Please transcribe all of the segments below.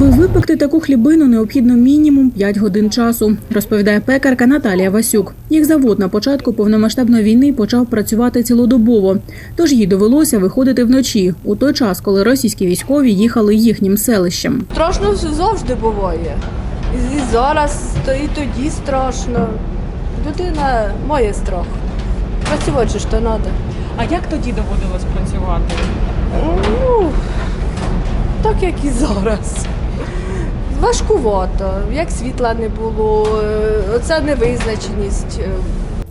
Аби випекти таку хлібину, необхідно мінімум 5 годин часу, розповідає пекарка Наталія Васюк. Їх завод на початку повномасштабної війни почав працювати цілодобово, тож їй довелося виходити вночі у той час, коли російські військові їхали їхнім селищем. Страшно завжди буває. І зараз, то і тоді страшно. Людина має страх. Працювати ж то треба. А як тоді доводилось працювати? Ну, так як і зараз. Важкувато, як світла не було, е, оця невизначеність. е,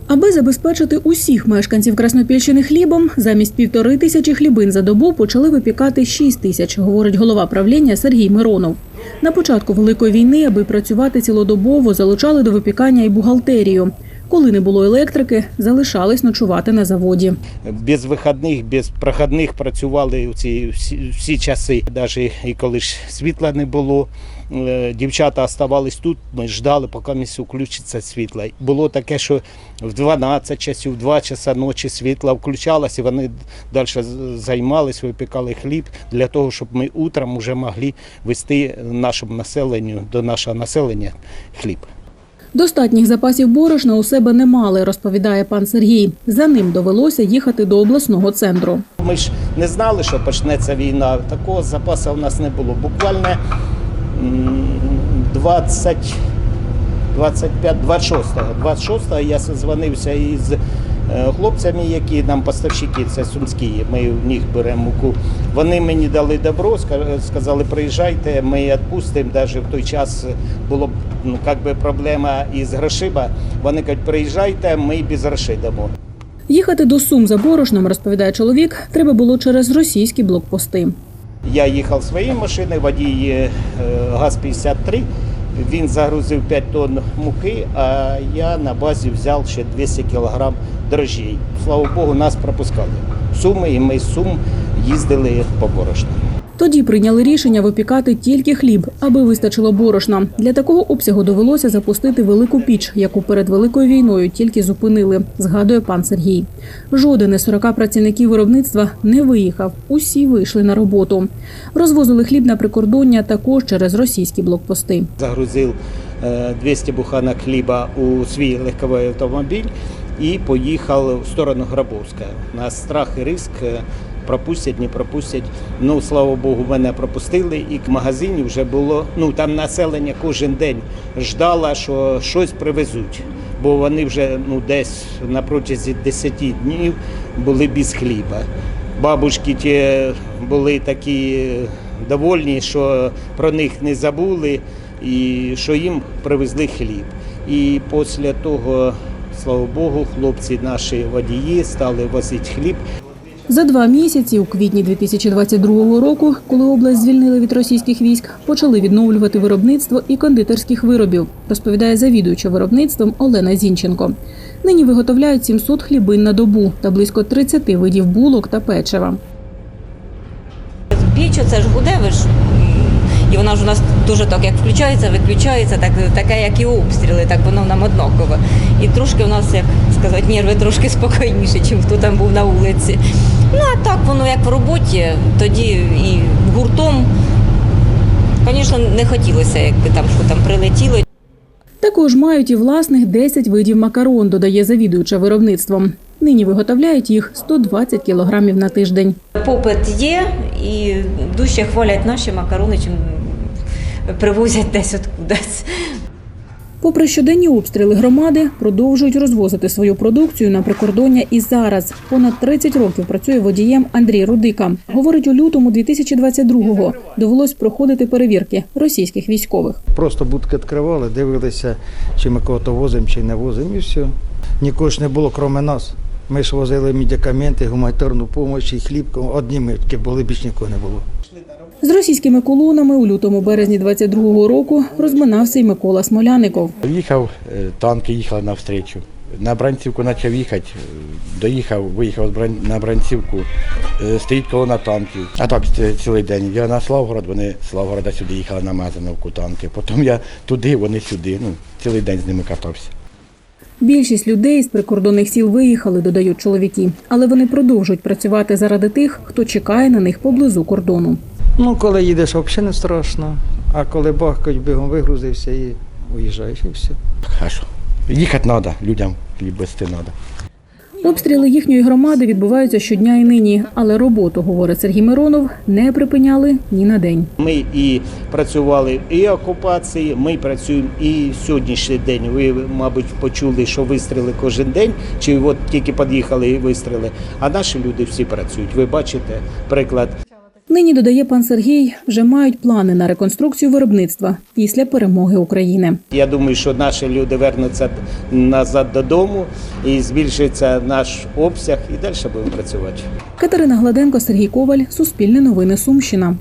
Аби забезпечити усіх мешканців Краснопільщини хлібом, замість півтори тисячі хлібин за добу почали випікати 6 тисяч, говорить голова правління Сергій Миронов. На початку великої війни, аби працювати цілодобово, залучали до випікання і бухгалтерію. Коли не було електрики, залишались ночувати на заводі. без вихідних, без проходних працювали у ці всі, всі часи. Навіть і коли ж світла не було, дівчата оставались тут. Ми ждали, поки місць включиться світло. Було таке, що в 12 часів, в 2 часа ночі світло включалося, і вони далі займались, випікали хліб для того, щоб ми утром вже могли вести нашому населенню до нашого населення хліб. Достатніх запасів борошна у себе не мали, розповідає пан Сергій. За ним довелося їхати до обласного центру. Ми ж не знали, що почнеться війна. Такого запасу в нас не було. Буквально 20, 25, 26-го. 26-го я созвонився із е, хлопцями, які нам поставщики, це сумські, ми в них беремо муку. Вони мені дали добро, ска- сказали, приїжджайте, ми відпустимо. Навіть в той час було ну, би проблема із грошима. Вони кажуть, приїжджайте, ми без грошей дамо. Їхати до Сум за борошном, розповідає чоловік, треба було через російські блокпости. Я їхав своєю машиною, водій е, ГАЗ-53. Він загрузив 5 тонн муки, а я на базі взяв ще 200 кг дрожжей. Слава Богу, нас пропускали. Суми, і ми з Сум їздили по борошну. Тоді прийняли рішення випікати тільки хліб, аби вистачило борошна. Для такого обсягу довелося запустити велику піч, яку перед великою війною тільки зупинили, згадує пан Сергій. Жоден із 40 працівників виробництва не виїхав. Усі вийшли на роботу. Розвозили хліб на прикордоння також через російські блокпости. Загрузив е, 200 буханок хліба у свій легковий автомобіль і поїхав в сторону Грабовська. На страх і риск е, пропустять, не пропустять. Ну, слава Богу, мене пропустили, і в магазині вже було. Ну там населення кожен день ждало, що щось привезуть. Бо вони вже ну десь на протязі 10 днів були без хліба. Бабушки ті були такі довольні, що про них не забули і що їм привезли хліб. І після того, слава Богу, хлопці наші водії стали возити хліб. За два місяці, у квітні 2022 року, коли область звільнили від російських військ, почали відновлювати виробництво і кондитерських виробів, розповідає завідуюча виробництвом Олена Зінченко. Нині виготовляють 700 хлібин на добу та близько 30 видів булок та печива. Піч це ж гуде, ви ж. І вона ж у нас дуже так, як включається, виключається, так, таке, як і обстріли, так воно нам однаково. І трошки у нас, як сказати, нерви трошки спокійніші, ніж хто там був на вулиці. Ну а так воно як в роботі, тоді і гуртом. Звісно, не хотілося, якби там що там прилетіло. Також мають і власних 10 видів макарон, додає завідуюча виробництвом. Нині виготовляють їх 120 кілограмів на тиждень. Попит є, і дужче хвалять наші макарони, чим привозять десь откудись. Попри щоденні обстріли громади, продовжують розвозити свою продукцію на прикордоння і зараз. Понад 30 років працює водієм Андрій Рудика. Говорить, у лютому 2022-го довелось проходити перевірки російських військових. Просто будки відкривали, дивилися, чи ми кого-то возимо, чи не возимо, і все. Нікого ж не було, крім нас. Ми ж возили медикаменти, гуманітарну допомогу, і хліб. Одні ми тільки були, більш нікого не було. З російськими колонами у лютому березні 22-го року розминався й Микола Смоляников. Їхав, е, танки їхали навстрічу. На Бранцівку почав їхати, е, доїхав, виїхав з Бран- на Бранцівку, е, стоїть колона танків. А так ці- цілий день. Я на Славгород, вони з Славгорода сюди їхали на Мазановку танки. Потім я туди, вони сюди. Ну, цілий день з ними катався. Більшість людей з прикордонних сіл виїхали, додають чоловіки, але вони продовжують працювати заради тих, хто чекає на них поблизу кордону. Ну, коли їдеш, взагалі не страшно. А коли бахкають, бігом вигрузився і уїжджаєш, і все. А що? Їхати треба, людям хліб вести треба. Обстріли їхньої громади відбуваються щодня і нині, але роботу, говорить Сергій Миронов, не припиняли ні на день. Ми і працювали і окупації, ми працюємо і сьогоднішній день. Ви, мабуть, почули, що вистріли кожен день, чи от тільки під'їхали і вистріли. А наші люди всі працюють. Ви бачите приклад Нині додає пан Сергій, вже мають плани на реконструкцію виробництва після перемоги України. Я думаю, що наші люди вернуться назад додому і збільшиться наш обсяг, і далі будемо працювати. Катерина Гладенко, Сергій Коваль, Суспільне новини Сумщина.